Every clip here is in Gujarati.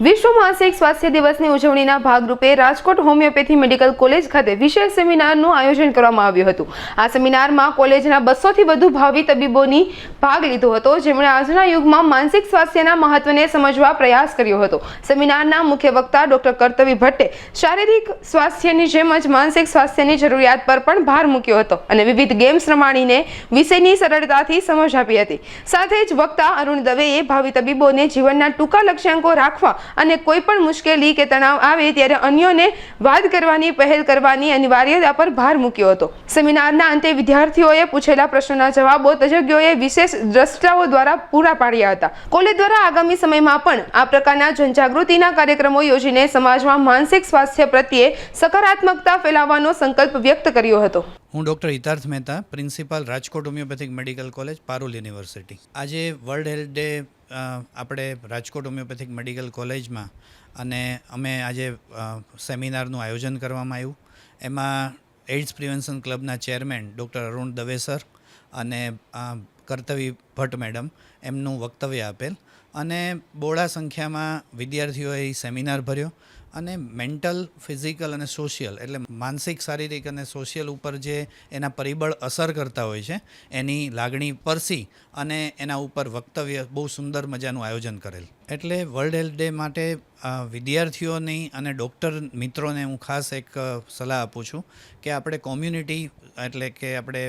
વિશ્વ માનસિક સ્વાસ્થ્ય દિવસની ઉજવણીના ભાગરૂપે રાજકોટ હોમિયોપેથી મેડિકલ કોલેજ ખાતે વિશેષ સેમિનારનું આયોજન કરવામાં આવ્યું હતું. આ સેમિનારમાં કોલેજના બસોથી વધુ ભાવિ તબીબોની ભાગ લીધો હતો. જેમણે આજના યુગમાં માનસિક સ્વાસ્થ્યના મહત્વને સમજવા પ્રયાસ કર્યો હતો. સેમિનારના મુખ્ય વક્તા ડોક્ટર કર્તવી ભટ્ટે શારીરિક સ્વાસ્થ્યની જેમ જ માનસિક સ્વાસ્થ્યની જરૂરિયાત પર પણ ભાર મૂક્યો હતો અને વિવિધ ગેમ્સ રમાડીને વિષયની સરળતાથી સમજ આપી હતી. સાથે જ વક્તા અરુણ દવેએ ભાવિ તબીબોને જીવનના ટૂંકા લક્ષ્યાંકો રાખવા અને કોઈ પણ મુશ્કેલી કે તણાવ આવે ત્યારે અન્યોને વાત કરવાની, પહેલ કરવાની અનિવાર્યતા પર ભાર મૂક્યો હતો. સેમિનારના અંતે વિદ્યાર્થીઓએ પૂછેલા પ્રશ્નોના જવાબો તજજ્ઞોએ વિશેષ દ્રષ્ટાઓ દ્વારા પૂરા પાડ્યા હતા. કોલેજ દ્વારા આગામી સમયમાં પણ આ પ્રકારના જનજાગૃતિના કાર્યક્રમો યોજીને સમાજમાં માનસિક સ્વાસ્થ્ય પ્રત્યે સકારાત્મકતા ફેલાવવાનો સંકલ્પ વ્યક્ત કર્યો હતો. હું doctor Hitarth Mehta, principal Rajkot homeopathic medical college, Parul university. આજે વર્લ્ડ હેલ્થ ડે આપણે રાજકોટ હોમિયોપેથિક મેડિકલ કોલેજમાં અને અમે આજે સેમિનારનું આયોજન કરવામાં આવ્યું. એમાં AIDS prevention ક્લબના chairman doctor Arun Dave sir અને કર્તવી ભટ્ટ મેડમ એમનું વક્તવ્ય આપેલ. અને બોળા સંખ્યામાં વિદ્યાર્થીઓએ સેમિનાર ભર્યો. અને મેન્ટલ, ફિઝિકલ અને સોશિયલ એટલે માનસિક, શારીરિક અને સોશિયલ ઉપર જે એના પરિબળ અસર કરતા હોય છે, એની લાગણી પરસી અને એના ઉપર વક્તવ્ય બહુ સુંદર મજાનું આયોજન કરેલ. એટલે વર્લ્ડ હેલ્થ ડે માટે વિદ્યાર્થીઓની અને ડૉક્ટર મિત્રોને હું ખાસ એક સલાહ આપું છું કે આપણે કોમ્યુનિટી એટલે કે આપણે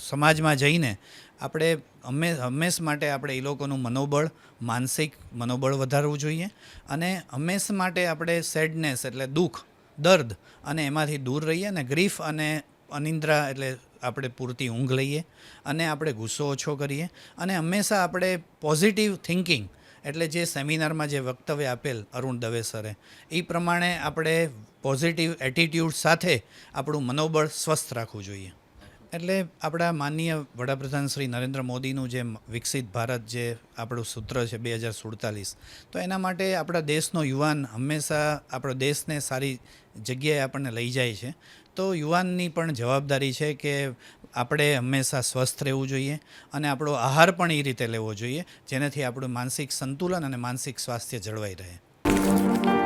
સમાજમાં જઈને આપણે હંમે હંમેશ માટે આપણે એ લોકોનું મનોબળ, માનસિક મનોબળ વધારવું જોઈએ અને હંમેશ માટે આપણે સેડનેસ એટલે દુઃખ, દર્દ અને એમાંથી દૂર રહીએ અને ગ્રીફ અને અનિંદ્રા એટલે આપણે પૂરતી ઊંઘ લઈએ અને આપણે ગુસ્સો ઓછો કરીએ અને હંમેશા આપણે પોઝિટિવ થિંકિંગ એટલે જે સેમિનારમાં જે વક્તવ્ય આપેલ અરુણ દવે સરે, એ પ્રમાણે આપણે પોઝિટિવ એટીટ્યૂડ સાથે આપણું મનોબળ સ્વસ્થ રાખવું જોઈએ. એટલે આપણા માનનીય વડાપ્રધાન શ્રી નરેન્દ્ર મોદીનું જે વિકસિત ભારત જે આપણું સૂત્ર છે બે હજાર સુડતાલીસ, તો એના માટે આપણા દેશનો યુવાન હંમેશા આપણો દેશને સારી જગ્યાએ આપણને લઈ જાય છે. તો યુવાનની પણ જવાબદારી છે કે આપણે હંમેશા સ્વસ્થ રહેવું જોઈએ અને આપણો આહાર પણ એ રીતે લેવો જોઈએ, જેનાથી આપણું માનસિક સંતુલન અને માનસિક સ્વાસ્થ્ય જળવાઈ રહે.